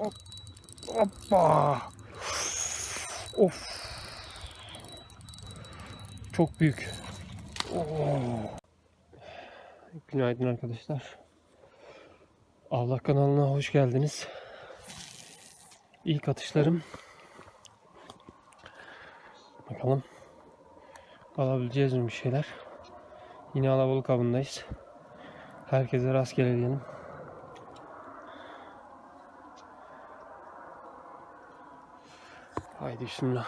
Hop. Hoppa. Of. Çok büyük. Oo. Günaydın arkadaşlar. Allah kanalına hoş geldiniz. İlk atışlarım. Bakalım. Alabileceğiz mi bir şeyler? Yine alabalık avındayız. Herkese rastgele diyelim. Haydi bismillah.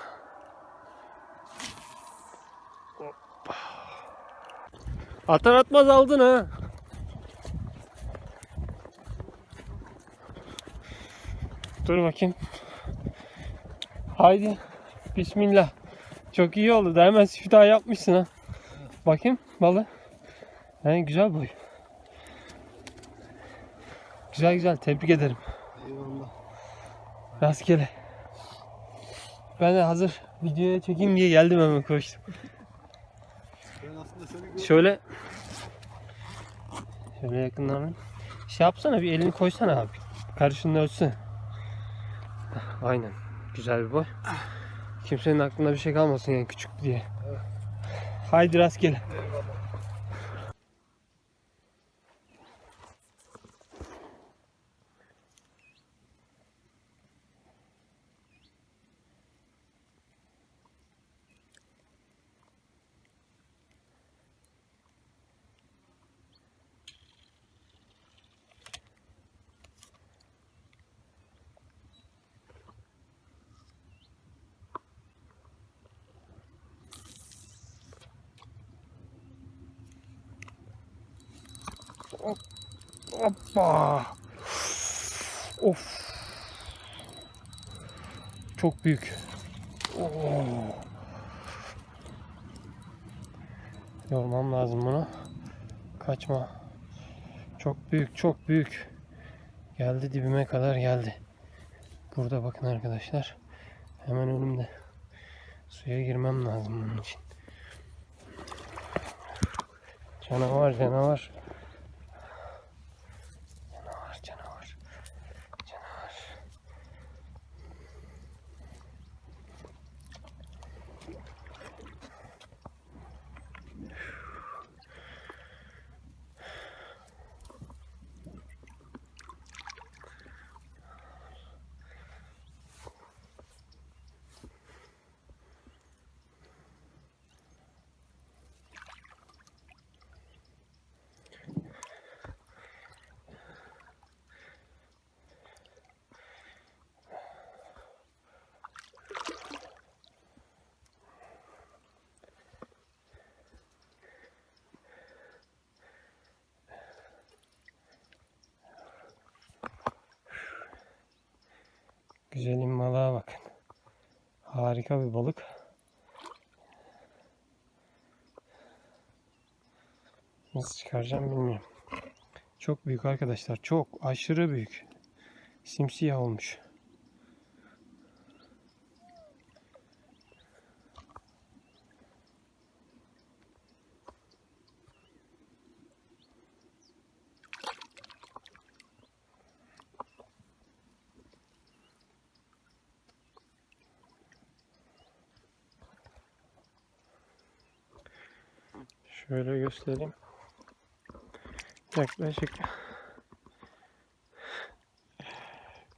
Hoppa. Atar atmaz aldın ha. Dur bakayım. Haydi. Bismillah. Çok iyi oldu. Da hemen siftah yapmışsın ha. Bakayım balı. He, güzel boy. Güzel güzel. Tebrik ederim. Eyvallah. Rastgele. Ben de hazır videoya çekeyim diye geldim hemen koştum. Şöyle Şöyle yakından. Şey yapsana bir elini koysana abi. Karışını ölçsene. Heh, Aynen. Güzel bir boy. Kimsenin aklında bir şey kalmasın yani küçük diye. Haydi rastgele. Hoppa. Of. Çok büyük. Oo. Yormam lazım bunu. Kaçma. Çok büyük, çok büyük. Geldi dibime kadar geldi. Burada bakın arkadaşlar. Hemen önümde. Suya girmem lazım bunun için. Canavar. Canavar, Güzelim balığa bakın. Harika bir balık. Nasıl çıkaracağım bilmiyorum. Çok büyük arkadaşlar. Çok aşırı büyük. Simsiyah olmuş. Şöyle göstereyim. Yaklaşık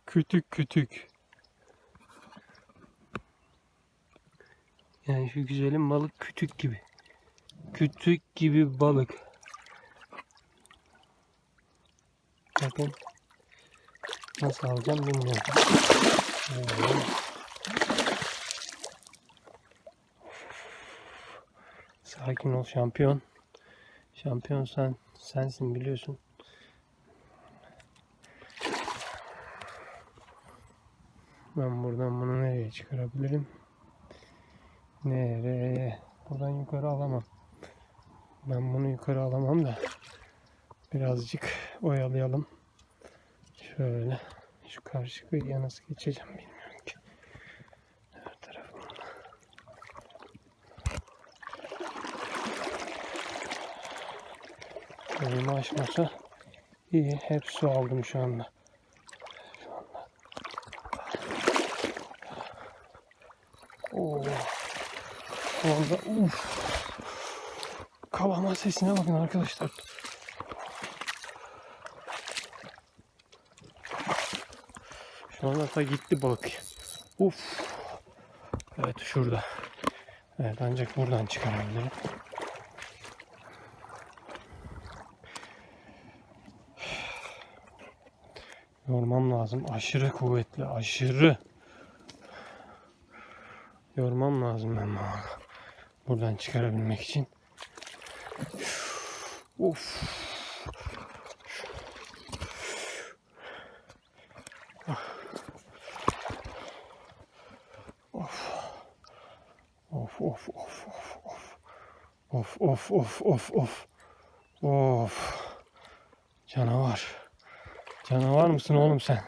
kütük kütük. Yani şu güzelim balık kütük gibi. Kütük gibi balık. Bakın. Nasıl alacağım bilmiyorum. Şöyle. Sakin ol şampiyon. Şampiyon sen sensin biliyorsun. Ben buradan bunu nereye çıkarabilirim? Nereye? Buradan yukarı alamam. Ben bunu yukarı alamam da birazcık oyalayalım. Şöyle şu karşı kıyıya nasıl geçeceğim bilmiyorum Elimi açmasa iyi. Hep su aldım şu anda. Şu anda. Oo. Orada uf. Kalama sesine bakın arkadaşlar. Şu anda da gitti balık. Uf. Evet şurada. Evet ancak buradan çıkarabilirim. Yormam lazım. Aşırı kuvvetli. Aşırı. Yormam lazım ben. Buradan çıkarabilmek için. Of. Of of of of of. Of of of of of. Of. Canavar. Canavar mısın oğlum sen?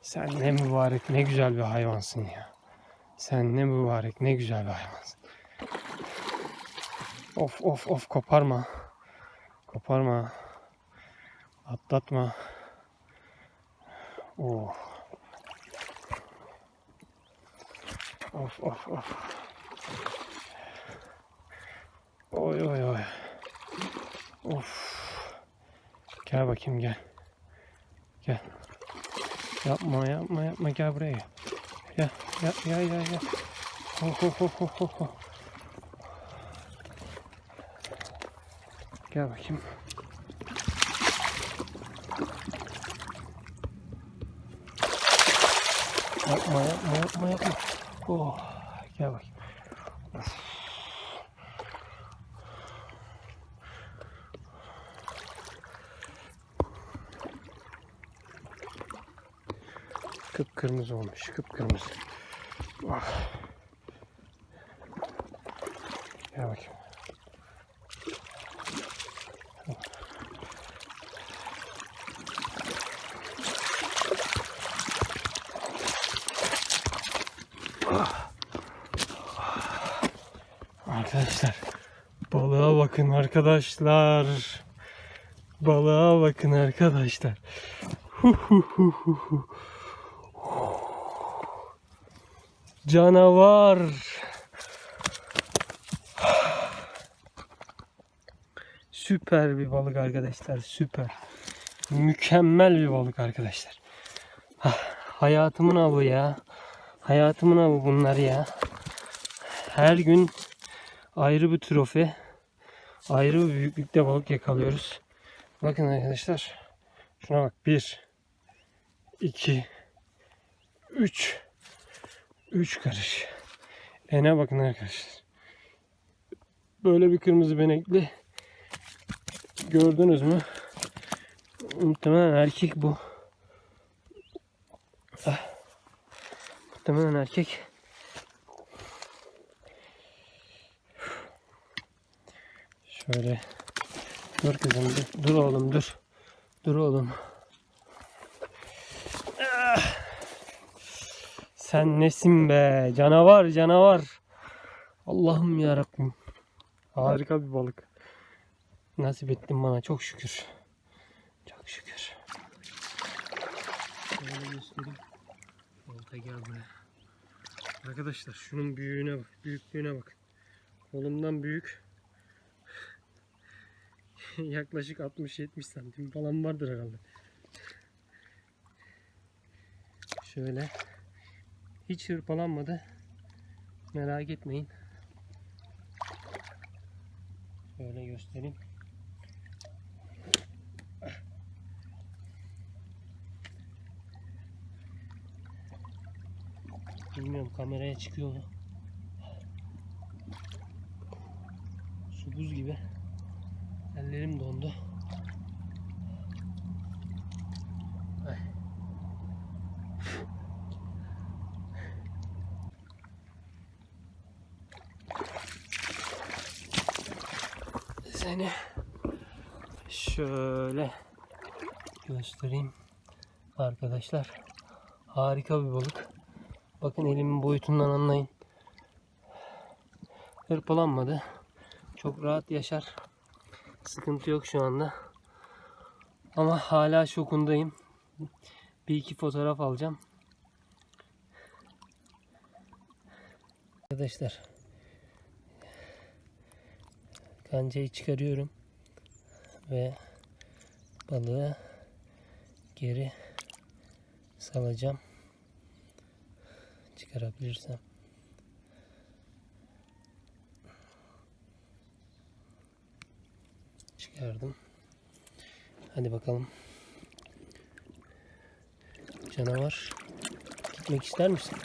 Sen ne mübarek ne güzel bir hayvansın ya. Sen ne mübarek ne güzel bir hayvansın. Of of of koparma. Koparma. Atlatma. Oh. Of of of. Oy oy oy. Of. Gel bakayım gel. Gel. Yapma yapma yapma gel buraya gel. Gel gel gel gel gel. Ho ho ho ho ho ho. Gel bakayım. Yapma yapma yapma yapma. Oh, gel bakayım. Kıpkırmızı olmuş, kıpkırmızı. Ah. Gel bakayım. Arkadaşlar balığa bakın arkadaşlar. Balığa bakın arkadaşlar. Hu hu hu hu hu. Canavar. Süper bir balık arkadaşlar. Süper. Mükemmel bir balık arkadaşlar. Hayatımın avı ya. Hayatımın avı bunlar ya. Her gün ayrı bir trofe. Ayrı bir büyüklükte balık yakalıyoruz. Bakın arkadaşlar. Şuna bak. 1 2 3 3 karış. Ene bakın arkadaşlar. Böyle bir kırmızı benekli. Gördünüz mü? Muhtemelen erkek bu. Ah. Muhtemelen erkek. Şöyle. Dur kızım dur. Dur oğlum dur. Dur oğlum. Sen nesin be? Canavar canavar. Allah'ım ya Rabbim. Harika bir balık. Nasip ettin bana çok şükür. Çok şükür. Olta gel buraya. Arkadaşlar şunun büyüğüne bak. Büyüklüğüne bak. Kolumdan büyük. Yaklaşık 60-70 santim falan vardır herhalde. Şöyle. Hiç hırpalanmadı. Merak etmeyin. Şöyle göstereyim. Bilmiyorum kameraya çıkıyor mu? Su buz gibi. Ellerim dondu. Ay. Seni şöyle göstereyim arkadaşlar. Harika bir balık. Bakın elimin boyutundan anlayın. Hırpalanmadı. Çok rahat yaşar. Sıkıntı yok şu anda. Ama hala şokundayım. Bir iki fotoğraf alacağım. Arkadaşlar Kancayı çıkarıyorum. Ve balığı geri salacağım. Çıkarabilirsem. Çıkardım. Hadi bakalım. Canavar. Gitmek ister misin?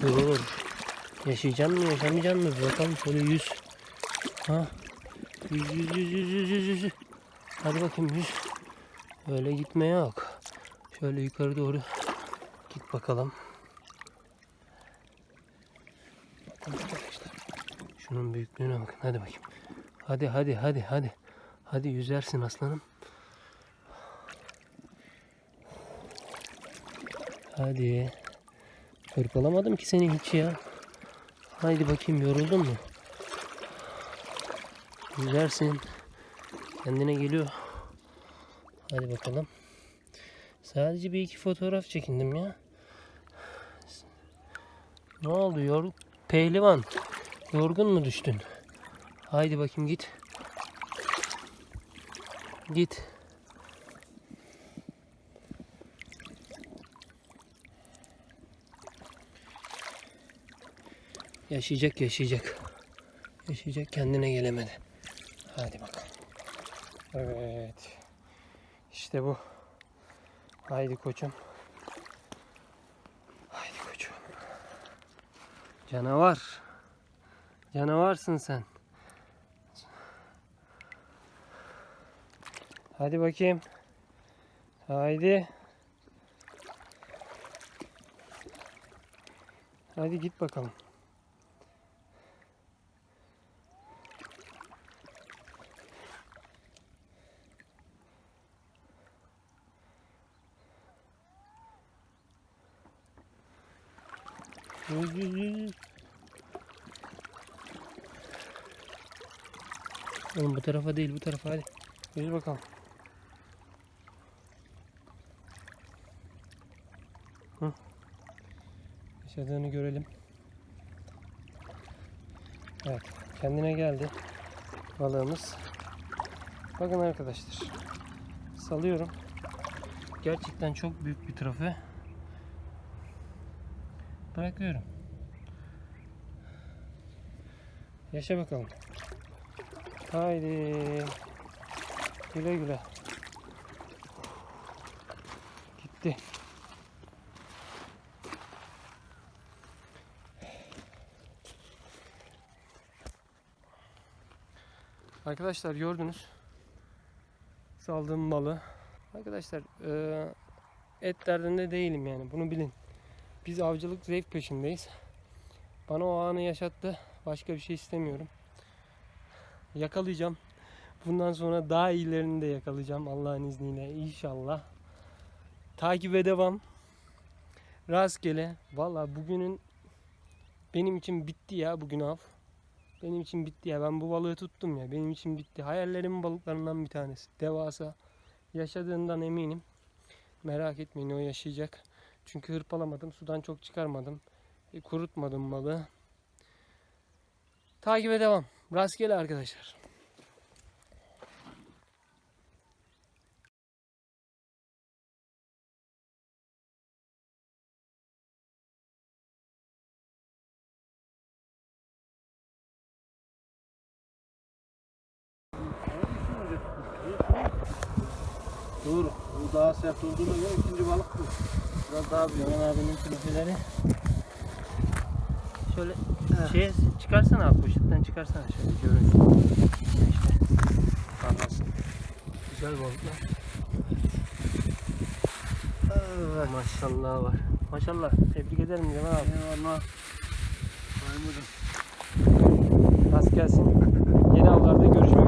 Dur. Yaşayacak mı yaşamayacak mı? Bakalım şöyle yüz. Ha. Yüz yüz yüz yüz yüz yüz yüz. Hadi bakayım yüz. Öyle gitme yok. Şöyle yukarı doğru git bakalım. Şunun büyüklüğüne bakın. Hadi bakayım. Hadi hadi hadi hadi. Hadi yüzersin aslanım. Hadi. Hırpalamadım ki seni hiç ya. Haydi bakayım yoruldun mu? Yüzersin. Kendine geliyor. Hadi bakalım. Sadece bir iki fotoğraf çekindim ya. Ne oldu yor pehlivan? Yorgun mu düştün? Haydi bakayım git. Git. Yaşayacak yaşayacak. Yaşayacak kendine gelemedi. Hadi bakalım. Evet. İşte bu. Haydi koçum. Haydi koçum. Canavar. Canavarsın sen. Hadi bakayım. Haydi. Hadi git bakalım. Oğlum bu tarafa değil bu tarafa hadi. Yüz bakalım. Hı. Yaşadığını görelim. Evet kendine geldi balığımız. Bakın arkadaşlar. Salıyorum. Gerçekten çok büyük bir trofe. Bırakıyorum. Yaşa bakalım. Haydi. Güle güle. Gitti. Arkadaşlar gördünüz. Saldığım balı. Arkadaşlar et derdinde değilim yani bunu bilin. Biz avcılık zevk peşindeyiz. Bana o anı yaşattı. Başka bir şey istemiyorum. Yakalayacağım. Bundan sonra daha iyilerini de yakalayacağım Allah'ın izniyle inşallah. Takibe devam. Rastgele. Valla bugünün benim için bitti ya bugün av. Benim için bitti ya. Ben bu balığı tuttum ya. Benim için bitti. Hayallerimin balıklarından bir tanesi. Devasa. Yaşadığından eminim. Merak etmeyin o yaşayacak. Çünkü hırpalamadım. Sudan çok çıkarmadım. E, kurutmadım balığı. Takibe devam. Rastgele arkadaşlar. Dur. Bu daha sert olduğuna göre ikinci balık bu. Büyük. Yaman abinin künefeleri. Şöyle şey çıkarsana abi poşetten çıkarsana şöyle görünsün. İşte parlasın. Güzel balıklar. Evet. Maşallah var. Maşallah. Tebrik ederim Yaman abi. Eyvallah. Maymucum. Rast gelsin. Yeni avlarda görüşmek.